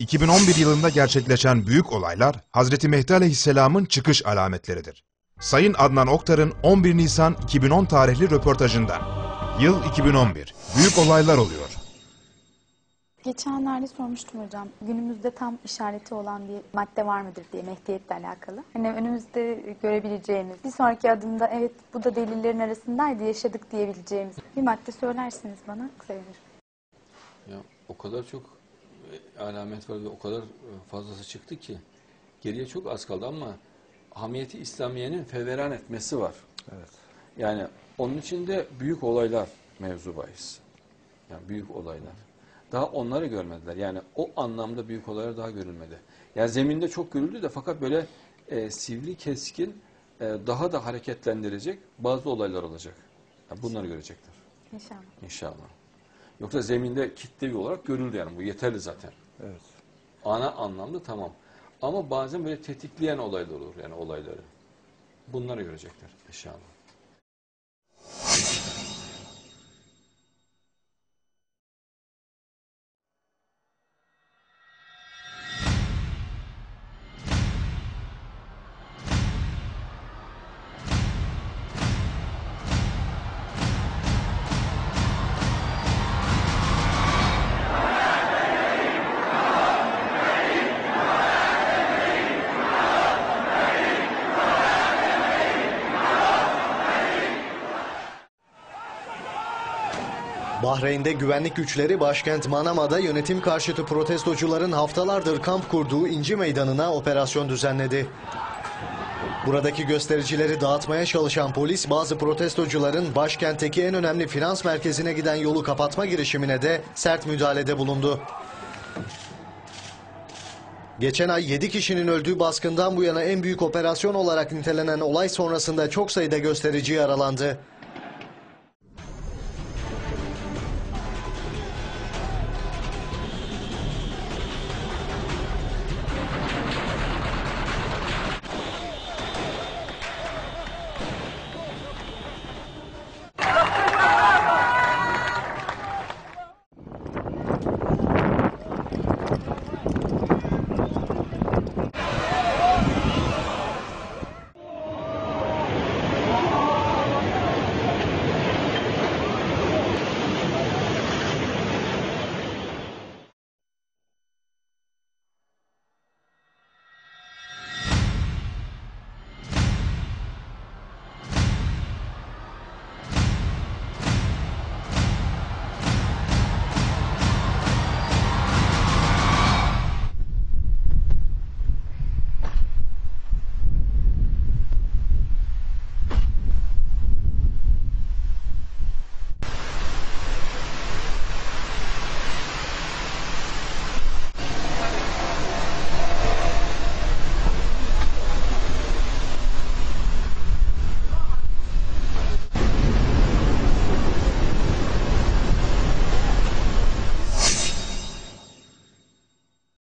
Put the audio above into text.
2011 yılında gerçekleşen büyük olaylar Hazreti Mehdi Aleyhisselam'ın çıkış alametleridir. Sayın Adnan Oktar'ın 11 Nisan 2010 tarihli röportajından. Yıl 2011. Büyük olaylar oluyor. Geçenlerde sormuştum hocam. Günümüzde tam işareti olan bir madde var mıdır diye Mehdiyetle alakalı. Hani önümüzde görebileceğimiz, bir sonraki adımda evet bu da delillerin arasındaydı yaşadık diyebileceğimiz bir madde söylersiniz bana sevinirim. Ya o kadar çok alamet var ve o kadar e, fazlası çıktı ki geriye çok az kaldı ama hamiyeti İslamiye'nin feveran etmesi var. Evet. Yani onun içinde büyük olaylar mevzu bahis. Yani büyük olaylar. Daha onları görmediler. Yani o anlamda büyük olaylar daha görülmedi. Yani zeminde çok görüldü de fakat böyle e, sivri keskin e, daha da hareketlendirecek bazı olaylar olacak. Yani bunları görecekler. İnşallah. İnşallah. Yoksa zeminde kitlevi olarak görüldü yani bu yeterli zaten. Evet. Ana anlamda tamam. Ama bazen böyle tetikleyen olaylar olur yani olayları. Bunları görecekler inşallah. Bahreyn'de güvenlik güçleri başkent Manama'da yönetim karşıtı protestocuların haftalardır kamp kurduğu İnci Meydanı'na operasyon düzenledi. Buradaki göstericileri dağıtmaya çalışan polis bazı protestocuların başkentteki en önemli finans merkezine giden yolu kapatma girişimine de sert müdahalede bulundu. Geçen ay 7 kişinin öldüğü baskından bu yana en büyük operasyon olarak nitelenen olay sonrasında çok sayıda gösterici yaralandı.